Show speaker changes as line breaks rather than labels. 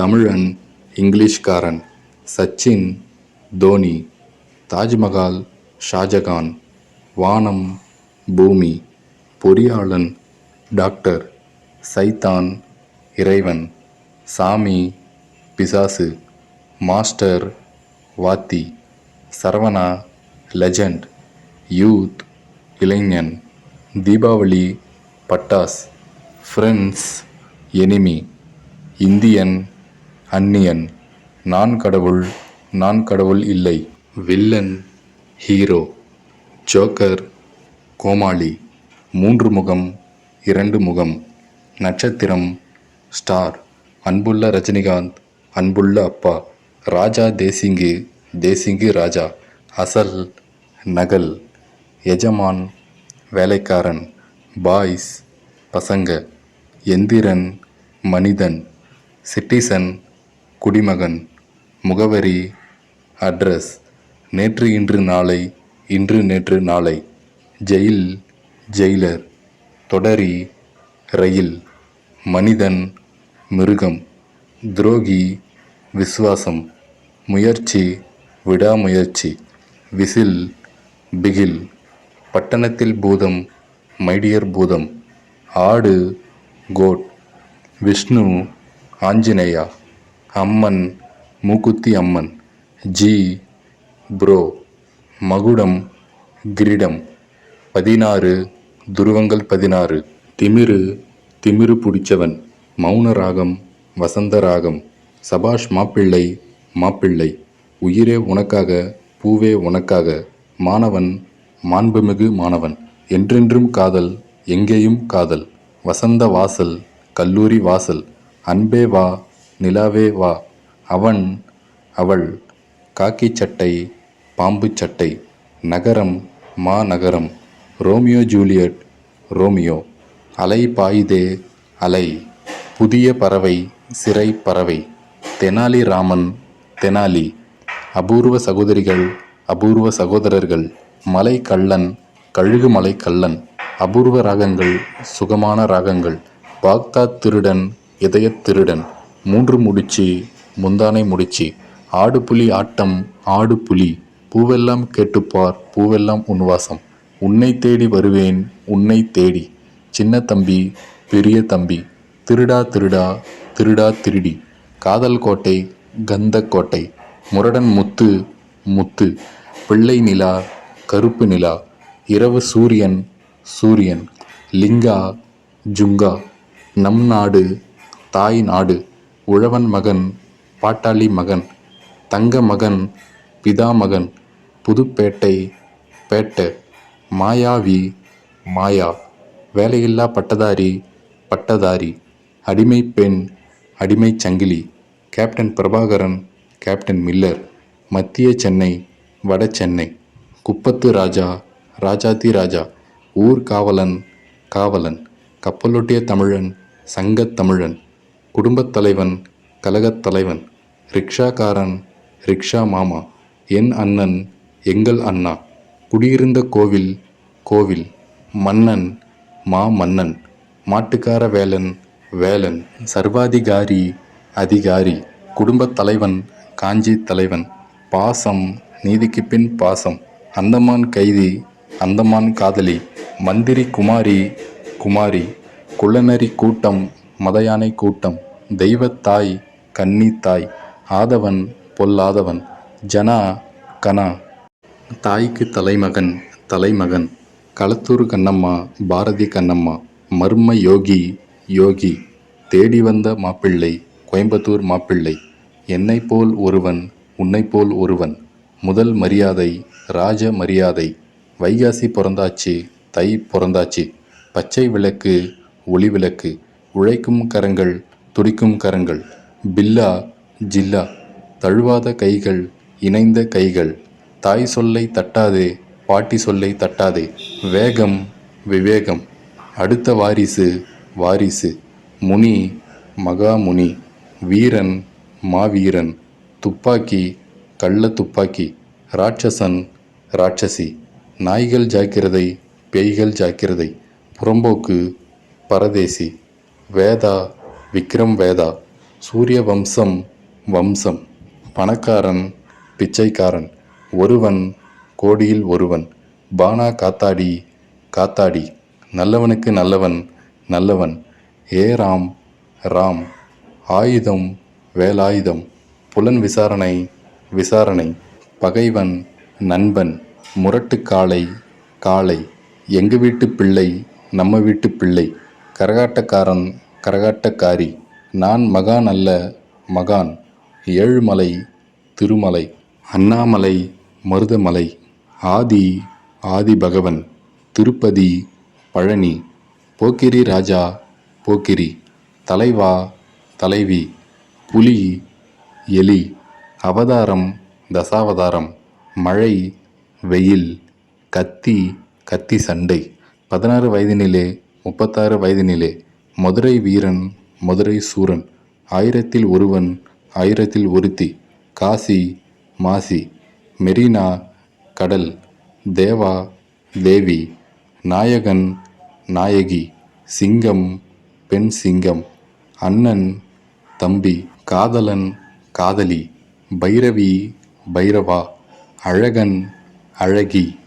தமிழன் இங்கிலீஷ்காரன் சச்சின் தோனி தாஜ்மஹால் ஷாஜகான் வானம் பூமி பொறியாளன் doctor Saithan Iraivan Saamy Pisasu Master Vaathi Saravana Legend Youth Ilaignan Deepavali Pattas Friends Enemy Indian Anniyan Naan Kadavul Naan கடவுள் இல்லை. Villain hero joker கோமாளி மூன்று முகம் இரண்டு முகம் நட்சத்திரம் ஸ்டார் அன்புள்ள ரஜினிகாந்த் அன்புள்ள அப்பா ராஜா தேசிங்கு தேசிங்கு ராஜா அசல் நகல் எஜமான் வேலைக்காரன் பாய்ஸ் பசங்க எந்திரன் மனிதன் சிட்டிசன் குடிமகன். முகவரி அட்ரஸ் நேற்று இன்று Naalai Indru Netru Naalai. Jail jailer. Thodari rail. Manithan Mirugam. Thurogi Viswasam. Muyarchi Vidaamuyarchi. Whistle Bigil. Pattanathil Bhootham my dear பூதம். ஆடு கோட் விஷ்ணு ஆஞ்சநேயா. அம்மன் மூக்குத்தி அம்மன். G bro. மகுடம் கிரீடம். பதினாறு துருவங்கள் பதினாறு. திமிரு திமிரு பிடிச்சவன். மௌன ராகம் வசந்த ராகம். சபாஷ் மாப்பிள்ளை மாப்பிள்ளை. உயிரே உனக்காக பூவே உனக்காக. மாணவன் மாண்புமிகு மாணவன். என்றென்றும் காதல் எங்கேயும் காதல். வசந்த வாசல் கல்லூரி வாசல். அன்பே வா நிலாவே வா. அவன் அவள் காக்கி சட்டை பாம்பு சட்டை நகரம் மா நகரம் ரோமியோ ஜூலியட் ரோமியோ. அலை பாயுதே அலை. புதிய பறவை சிறை பறவை. தெனாலி ராமன் தெனாலி. அபூர்வ சகோதரிகள் அபூர்வ சகோதரர்கள். மலை கள்ளன் கழுகு மலை கள்ளன். அபூர்வ ராகங்கள் சுகமான ராகங்கள். பாக்தாத் திருடன் இதயத் திருடன். மூன்று முடிச்சு முந்தானை முடிச்சு. ஆடு புலி ஆட்டம் ஆடு புலி. பூவெல்லாம் கேட்டுப்பார் பூவெல்லாம் உன்வாசம். உன்னை தேடி வருவேன் உன்னை தேடி. சின்ன தம்பி பெரிய தம்பி. திருடா திருடா திருடா திருடி. காதல் கோட்டை கந்த கோட்டை. முரடன் முத்து முத்து. பிள்ளை நிலா கருப்பு நிலா. இரவு சூரியன் சூரியன். லிங்கா ஜுங்கா. நம் நாடு தாய் நாடு. உழவன் மகன் பாட்டாளி மகன் தங்க மகன் பிதா மகன் புதுப்பேட்டை பேட்டை மாயாவி மாயா வேலையில்லா பட்டதாரி பட்டதாரி அடிமை பெண் அடிமை சங்கிலி கேப்டன் பிரபாகரன் கேப்டன் மில்லர் மத்திய சென்னை வட சென்னை குப்பத்து ராஜா ராஜாதி ராஜா ஊர் காவலன் காவலன் கப்பலொட்டிய தமிழன் சங்கத் தமிழன் குடும்பத் தலைவன் கலகத் தலைவன் ரிக்ஷாக்காரன் ரிக்ஷா மாமா என் அண்ணன் எங்கள் அண்ணா. குடியிருந்த கோவில் கோவில் மன்னன் மா மன்னன். மாட்டுக்கார வேலன் வேலன். சர்வாதிகாரி அதிகாரி. குடும்பத் தலைவன் காஞ்சி தலைவன். பாசம் நீதிக்கு பின் பாசம். அந்தமான் கைதி அந்தமான் காதலி. மந்திரி குமாரி குமாரி. குள்ளநரி கூட்டம் மதயானை கூட்டம். தெய்வத்தாய் கன்னி தாய் ஆதவன் பொல்லாதவன் ஜனா கனா. தாய்க்கு தலைமகன் தலைமகன். களத்தூர் கண்ணம்மா பாரதி கண்ணம்மா. மர்ம யோகி யோகி. தேடி வந்த மாப்பிள்ளை கோயம்புத்தூர் மாப்பிள்ளை. என்னை போல் ஒருவன் உன்னை போல் ஒருவன். முதல் மரியாதை ராஜ மரியாதை. வைகாசி பிறந்தாச்சு தை பிறந்தாச்சு. பச்சை விளக்கு ஒளி விளக்கு. உழைக்கும் கரங்கள் துடிக்கும் கரங்கள் பில்லா ஜில்லா தழுவாத கைகள் இணைந்த கைகள் தாய் சொல்லை தட்டாதே பாட்டி சொல்லை தட்டாதே வேகம் விவேகம் அடுத்த வாரிசு வாரிசு முனி மகாமுனி வீரன் மாவீரன் துப்பாக்கி கள்ள துப்பாக்கி ராட்சசன் ராட்சசி நாய்கள் ஜாக்கிரதை பேய்கள் ஜாக்கிரதை புறம்போக்கு பரதேசி. வேதா விக்ரம் வேதா சூரிய வம்சம் வம்சம் பணக்காரன் பிச்சைக்காரன் ஒருவன் கோடியில் ஒருவன் பானா காத்தாடி காத்தாடி நல்லவனுக்கு நல்லவன் நல்லவன் ஏ ராம் ராம் ஆயுதம் வேலாயுதம் புலன் விசாரணை விசாரணை பகைவன் நண்பன் முரட்டு காளை காளை எங்கள் வீட்டு பிள்ளை நம்ம வீட்டு பிள்ளை கரகாட்டக்காரன் கரகாட்டக்காரி நான் மகான் அல்ல மகான் ஏழுமலை திருமலை அண்ணாமலை மருதமலை ஆதி ஆதி பகவன் திருப்பதி பழனி போக்கிரி ராஜா போக்கிரி தலைவா தலைவி புலி எலி அவதாரம் தசாவதாரம் மழை வெயில் கத்தி கத்தி சண்டை. பதினாறு வயதினிலே முப்பத்தாறு வயதினிலே மதுரை வீரன் மதுரை சூரன் ஆயிரத்தில் ஒருவன் ஆயிரத்தில் ஒருத்தி காசி மாசி மெரினா கடல் தேவா தேவி நாயகன் நாயகி சிங்கம் பெண் சிங்கம் அண்ணன் தம்பி காதலன் காதலி பைரவி பைரவா அழகன் அழகி.